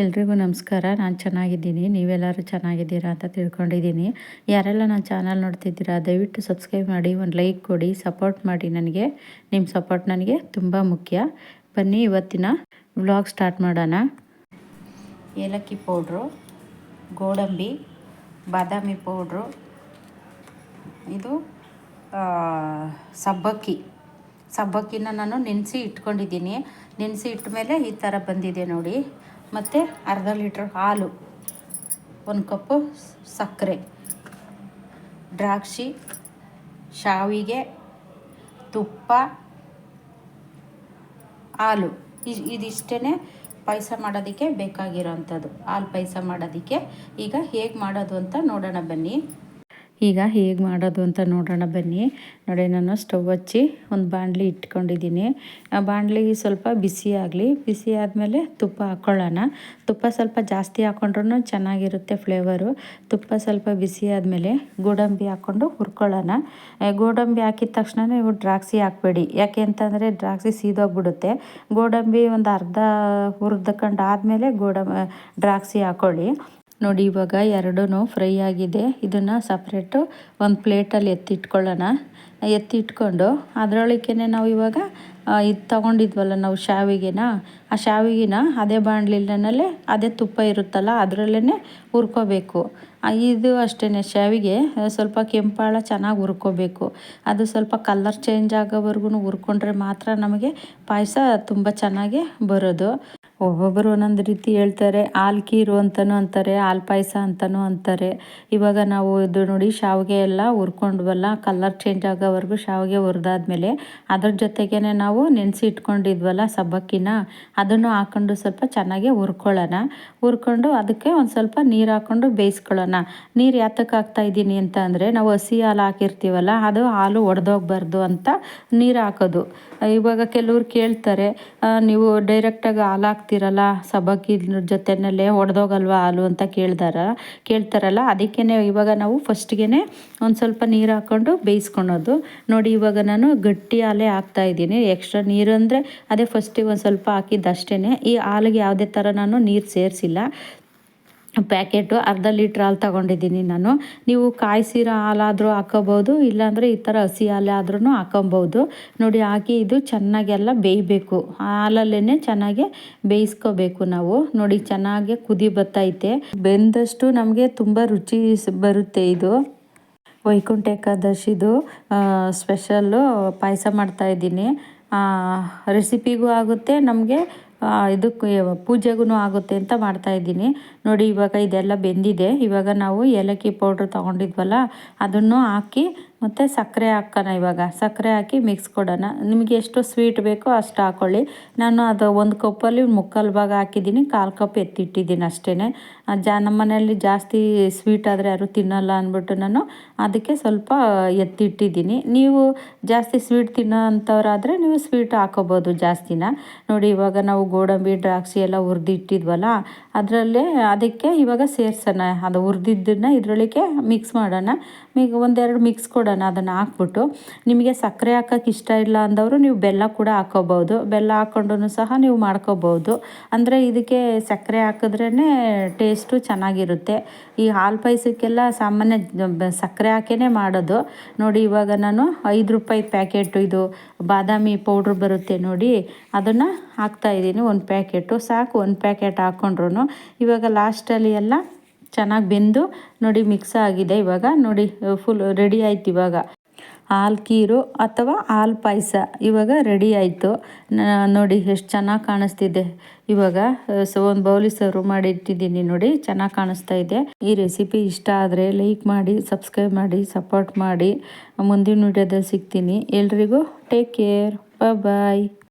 ಎಲ್ರಿಗೂ ನಮಸ್ಕಾರ. ನಾನು ಚೆನ್ನಾಗಿದ್ದೀನಿ. ನೀವೆಲ್ಲರೂ ಚೆನ್ನಾಗಿದ್ದೀರಾ ಅಂತ ತಿಳ್ಕೊಂಡಿದ್ದೀನಿ. ಯಾರೆಲ್ಲ ನನ್ನ ಚಾನಲ್ ನೋಡ್ತಿದ್ದೀರಾ, ದಯವಿಟ್ಟು ಸಬ್ಸ್ಕ್ರೈಬ್ ಮಾಡಿ, ಒಂದು ಲೈಕ್ ಕೊಡಿ, ಸಪೋರ್ಟ್ ಮಾಡಿ ನನಗೆ. ನಿಮ್ಮ ಸಪೋರ್ಟ್ ನನಗೆ ತುಂಬ ಮುಖ್ಯ. ಬನ್ನಿ ಇವತ್ತಿನ ವ್ಲಾಗ್ ಸ್ಟಾರ್ಟ್ ಮಾಡೋಣ. ಏಲಕ್ಕಿ ಪೌಡ್ರು, ಗೋಡಂಬಿ, ಬಾದಾಮಿ ಪೌಡ್ರು, ಇದು ಸಬ್ಬಕ್ಕಿ. ಸಬ್ಬಕ್ಕಿನ ನಾನು ನೆನೆಸಿ ಇಟ್ಕೊಂಡಿದ್ದೀನಿ. ನೆನೆಸಿ ಇಟ್ಟ ಮೇಲೆ ಈ ಥರ ಬಂದಿದೆ ನೋಡಿ. ಮತ್ತು ಅರ್ಧ ಲೀಟ್ರ್ ಹಾಲು, ಒಂದು ಕಪ್ಪು ಸಕ್ಕರೆ, ದ್ರಾಕ್ಷಿ, ಶಾವಿಗೆ, ತುಪ್ಪ, ಹಾಲು. ಇದಿಷ್ಟೇ ಪಾಯಸ ಮಾಡೋದಕ್ಕೆ ಬೇಕಾಗಿರೋವಂಥದ್ದು ಹಾಲು ಪಾಯಸ ಮಾಡೋದಕ್ಕೆ ಈಗ ಹೇಗೆ ಮಾಡೋದು ಅಂತ ನೋಡೋಣ ಬನ್ನಿ. ಈಗ ಹೇಗೆ ಮಾಡೋದು ಅಂತ ನೋಡೋಣ ಬನ್ನಿ. ನೋಡಿ, ನಾನು ಸ್ಟವ್ ಹಚ್ಚಿ ಒಂದು ಬಾಣಲಿ ಇಟ್ಕೊಂಡಿದ್ದೀನಿ. ಆ ಸ್ವಲ್ಪ ಬಿಸಿ ಆಗಲಿ, ಬಿಸಿ ಆದಮೇಲೆ ತುಪ್ಪ ಹಾಕ್ಕೊಳ್ಳೋಣ ತುಪ್ಪ ಸ್ವಲ್ಪ ಜಾಸ್ತಿ ಹಾಕ್ಕೊಂಡ್ರೂ ಚೆನ್ನಾಗಿರುತ್ತೆ ಫ್ಲೇವರು. ತುಪ್ಪ ಸ್ವಲ್ಪ ಬಿಸಿ ಆದಮೇಲೆ ಗೋಡಂಬಿ ಹಾಕ್ಕೊಂಡು ಹುರ್ಕೊಳ್ಳೋಣ. ಗೋಡಂಬಿ ಹಾಕಿದ ತಕ್ಷಣ ನೀವು ದ್ರಾಕ್ಷಿ ಹಾಕ್ಬೇಡಿ. ಯಾಕೆ ಅಂತಂದರೆ ದ್ರಾಕ್ಷಿ ಸೀದೋಗ್ಬಿಡುತ್ತೆ. ಗೋಡಂಬಿ ಒಂದು ಅರ್ಧ ಹುರಿದ್ಕೊಂಡು ಆದಮೇಲೆ ಗೋಡಂಬಿ ದ್ರಾಕ್ಷಿ ಹಾಕ್ಕೊಳ್ಳಿ ನೋಡಿ, ಇವಾಗ ಎರಡೂ ಫ್ರೈ ಆಗಿದೆ. ಇದನ್ನು ಸಪ್ರೇಟು ಒಂದು ಪ್ಲೇಟಲ್ಲಿ ಎತ್ತಿಟ್ಕೊಳ್ಳೋಣ. ಎತ್ತಿಟ್ಕೊಂಡು ಅದರೊಳಕ್ಕೆ ನಾವು ಇವಾಗ ಇದು ತೊಗೊಂಡಿದ್ವಲ್ಲ ನಾವು ಶಾವಿಗೆನ, ಆ ಶಾವಿಗೆನ ಅದೇ ಬಾಣಲಿನಲ್ಲೇ ಅದೇ ತುಪ್ಪ ಇರುತ್ತಲ್ಲ ಅದರಲ್ಲೇ ಹುರ್ಕೋಬೇಕು. ಇದು ಅಷ್ಟೇ ಶಾವಿಗೆ ಸ್ವಲ್ಪ ಕೆಂಪಾಳ ಚೆನ್ನಾಗಿ ಹುರ್ಕೋಬೇಕು. ಅದು ಸ್ವಲ್ಪ ಕಲ್ಲರ್ ಚೇಂಜ್ ಆಗೋವರೆಗೂ ಹುರ್ಕೊಂಡ್ರೆ ಮಾತ್ರ ನಮಗೆ ಪಾಯಸ ತುಂಬ ಚೆನ್ನಾಗಿ ಬರೋದು. ಒಬ್ಬೊಬ್ಬರು ಒಂದೊಂದು ರೀತಿ ಹೇಳ್ತಾರೆ. ಹಾಲು ಕೀರು ಅಂತಲೂ ಅಂತಾರೆ, ಹಾಲು ಪಾಯಸ ಅಂತಲೂ ಅಂತಾರೆ. ಇವಾಗ ನಾವು ಇದು ನೋಡಿ ಶಾವಿಗೆ ಎಲ್ಲ ಹುರ್ಕೊಂಡ್ವಲ್ಲ ಕಲರ್ ಚೇಂಜ್ ಆಗೋವರೆಗೂ ಶಾವಿಗೆ ಹುರಿದಾದ್ಮೇಲೆ ಅದ್ರ ಜೊತೆಗೇ ನಾವು ನೆನೆಸಿ ಇಟ್ಕೊಂಡಿದ್ವಲ್ಲ ಸಬ್ಬಕ್ಕಿನ, ಅದನ್ನು ಹಾಕ್ಕೊಂಡು ಸ್ವಲ್ಪ ಚೆನ್ನಾಗಿ ಹುರ್ಕೊಳ್ಳೋಣ. ಹುರ್ಕೊಂಡು ಅದಕ್ಕೆ ಒಂದು ಸ್ವಲ್ಪ ನೀರು ಹಾಕ್ಕೊಂಡು ಬೇಯಿಸ್ಕೊಳ್ಳೋಣ. ನೀರು ಯಾತಕ್ಕೆ ಹಾಕ್ತಾ ಇದ್ದೀನಿ ಅಂತ ಅಂದರೆ ನಾವು ಹಸಿ ಹಾಲು ಹಾಕಿರ್ತೀವಲ್ಲ, ಅದು ಹಾಲು ಒಡೆದೋಗ್ಬಾರ್ದು ಅಂತ ನೀರು ಹಾಕೋದು. ಇವಾಗ ಕೆಲವ್ರು ಕೇಳ್ತಾರೆ ನೀವು ಡೈರೆಕ್ಟಾಗಿ ಹಾಲು ಹಾಕ್ತಿರಲ್ಲ ಸಬ್ಬಕ್ಕಿನ ಜೊತೆಯಲ್ಲೇ ಒಡೆದೋಗಲ್ವ ಹಾಲು ಅಂತ ಕೇಳ್ದಾರ. ಕೇಳ್ತಾರಲ್ಲ ಅದಕ್ಕೇ ಇವಾಗ ನಾವು ಫಸ್ಟ್ಗೆ ಒಂದು ಸ್ವಲ್ಪ ನೀರು ಹಾಕ್ಕೊಂಡು ಬೇಯಿಸ್ಕೊಳೋದು. ನೋಡಿ ಇವಾಗ ನಾನು ಗಟ್ಟಿ ಹಾಲೇ ಹಾಕ್ತಾ ಇದ್ದೀನಿ. ಎಕ್ಸ್ಟ್ರಾ ನೀರು ಅಂದರೆ ಅದೇ ಫಸ್ಟಿಗೆ ಒಂದು ಸ್ವಲ್ಪ ಹಾಕಿದ್ದಷ್ಟೇ ಈ ಹಾಲಿಗೆ ಯಾವುದೇ ಥರ ನಾನು ನೀರು ಸೇರಿಸಿಲ್ಲ. ಪ್ಯಾಕೆಟು ಅರ್ಧ ಲೀಟ್ರ್ ಹಾಲು ತಗೊಂಡಿದ್ದೀನಿ ನಾನು. ನೀವು ಕಾಯಿಸಿರೋ ಹಾಲಾದರೂ ಹಾಕೋಬೋದು ಇಲ್ಲಾಂದರೆ ಈ ಥರ ಹಸಿ ಹಾಲು ಆದ್ರೂ ಹಾಕೊಬೋದು ನೋಡಿ ಹಾಕಿ ಇದು ಚೆನ್ನಾಗೆಲ್ಲ ಬೇಯಬೇಕು. ಹಾಲಲ್ಲೇ ಚೆನ್ನಾಗಿ ಬೇಯಿಸ್ಕೋಬೇಕು ನಾವು. ನೋಡಿ, ಚೆನ್ನಾಗಿ ಕುದಿ ಬತ್ತೈತೆ. ಬೆಂದಷ್ಟು ನಮಗೆ ತುಂಬ ರುಚಿ ಬರುತ್ತೆ ಇದು. ವೈಕುಂಠ ಏಕಾದಶಿದು ಸ್ಪೆಷಲ್ಲು ಪಾಯಸ ಮಾಡ್ತಾಯಿದ್ದೀನಿ ರೆಸಿಪಿಗೂ ಆಗುತ್ತೆ, ನಮಗೆ ಇದಕ್ಕೆ ಪೂಜೆಗೂ ಆಗುತ್ತೆ ಅಂತ ಮಾಡ್ತಾಯಿದ್ದೀನಿ ನೋಡಿ, ಇವಾಗ ಇದೆಲ್ಲ ಬೆಂದಿದೆ. ಇವಾಗ ನಾವು ಏಲಕ್ಕಿ ಪೌಡ್ರ್ ತೊಗೊಂಡಿದ್ವಲ್ಲ, ಅದನ್ನು ಹಾಕಿ ಮತ್ತು ಸಕ್ಕರೆ ಹಾಕೋಣ ಇವಾಗ. ಸಕ್ಕರೆ ಹಾಕಿ ಮಿಕ್ಸ್ ಕೊಡೋಣ. ನಿಮಗೆ ಎಷ್ಟು ಸ್ವೀಟ್ ಬೇಕೋ ಅಷ್ಟು ಹಾಕ್ಕೊಳ್ಳಿ ನಾನು ಅದು ಒಂದು ಕಪ್ಪಲ್ಲಿ ಮುಕ್ಕಲ್ ಭಾಗ ಹಾಕಿದ್ದೀನಿ, ಕಾಲು ಕಪ್ ಎತ್ತಿಟ್ಟಿದ್ದೀನಿ ಅಷ್ಟೇ ಜಾ, ನಮ್ಮ ಮನೆಯಲ್ಲಿ ಜಾಸ್ತಿ ಸ್ವೀಟ್ ಆದರೆ ಯಾರು ತಿನ್ನಲ್ಲ ಅಂದ್ಬಿಟ್ಟು ನಾನು ಅದಕ್ಕೆ ಸ್ವಲ್ಪ ಎತ್ತಿಟ್ಟಿದ್ದೀನಿ. ನೀವು ಜಾಸ್ತಿ ಸ್ವೀಟ್ ತಿನ್ನೋ ಅಂಥವ್ರಾದರೆ ನೀವು ಸ್ವೀಟ್ ಹಾಕೋಬೋದು ಜಾಸ್ತಿನ. ನೋಡಿ, ಇವಾಗ ನಾವು ಗೋಡಂಬಿ, ದ್ರಾಕ್ಷಿ ಎಲ್ಲ ಹುರಿದಿಟ್ಟಿದ್ವಲ್ಲ, ಅದರಲ್ಲೇ ಅದಕ್ಕೆ ಇವಾಗ ಸೇರ್ಸೋಣ. ಅದು ಹುರಿದಿದ್ದನ್ನ ಇದರೊಳಗೆ ಮಿಕ್ಸ್ ಮಾಡೋಣ. ಈಗ ಒಂದೆರಡು ಮಿಕ್ಸ್ ಕೊಡೋಣ ಅದನ್ನು ಹಾಕ್ಬಿಟ್ಟು. ನಿಮಗೆ ಸಕ್ಕರೆ ಹಾಕೋಕೆ ಇಷ್ಟ ಇಲ್ಲ ಅಂದವರು ನೀವು ಬೆಲ್ಲ ಕೂಡ ಹಾಕೋಬೋದು. ಬೆಲ್ಲ ಹಾಕ್ಕೊಂಡು ಸಹ ನೀವು ಮಾಡ್ಕೋಬೋದು. ಅಂದರೆ ಇದಕ್ಕೆ ಸಕ್ಕರೆ ಹಾಕಿದ್ರೇ ಟೇಸ್ಟು ಚೆನ್ನಾಗಿರುತ್ತೆ. ಈ ಹಾಲು ಪಾಯಸಕ್ಕೆಲ್ಲ ಸಾಮಾನ್ಯ ಸಕ್ಕರೆ ಹಾಕೇ ಮಾಡೋದು. ನೋಡಿ ಇವಾಗ ನಾನು ಐದು ರೂಪಾಯಿ ಪ್ಯಾಕೆಟು, ಇದು ಬಾದಾಮಿ ಪೌಡ್ರ್ ಬರುತ್ತೆ ನೋಡಿ, ಅದನ್ನು ಹಾಕ್ತಾಯಿದ್ದೀನಿ ಒಂದು ಪ್ಯಾಕೆಟು. ಸಾಕು, ಒಂದು ಪ್ಯಾಕೆಟ್ ಹಾಕ್ಕೊಂಡ್ರು ಇವಾಗ ಲಾಸ್ಟಲ್ಲಿ ಎಲ್ಲ ಚೆನ್ನಾಗಿ ಬೆಂದು ನೋಡಿ ಮಿಕ್ಸ್ ಆಗಿದೆ ಇವಾಗ. ನೋಡಿ, ಫುಲ್ ರೆಡಿ ಆಯ್ತು ಇವಾಗ. ಹಾಲು ಕೀರು ಅಥವಾ ಹಾಲು ಪಾಯಸ. ಇವಾಗ ರೆಡಿ ಆಯಿತು. ನೋಡಿ ಎಷ್ಟು ಚೆನ್ನಾಗಿ ಕಾಣಿಸ್ತಿದೆ. ಇವಾಗ ಸೊ, ಒಂದು ಬೌಲಿ ಸರ್ವ್ ಮಾಡಿ ಇಟ್ಟಿದ್ದೀನಿ ನೋಡಿ, ಚೆನ್ನಾಗಿ ಕಾಣಿಸ್ತಾ ಇದೆ. ಈ ರೆಸಿಪಿ ಇಷ್ಟ ಆದರೆ ಲೈಕ್ ಮಾಡಿ ಸಬ್ಸ್ಕ್ರೈಬ್ ಮಾಡಿ ಸಪೋರ್ಟ್ ಮಾಡಿ. ಮುಂದಿನ ವಿಡಿಯೋದಲ್ಲಿ ಸಿಗ್ತೀನಿ. ಎಲ್ರಿಗೂ ಟೇಕ್ ಕೇರ್ ಬಾಯ್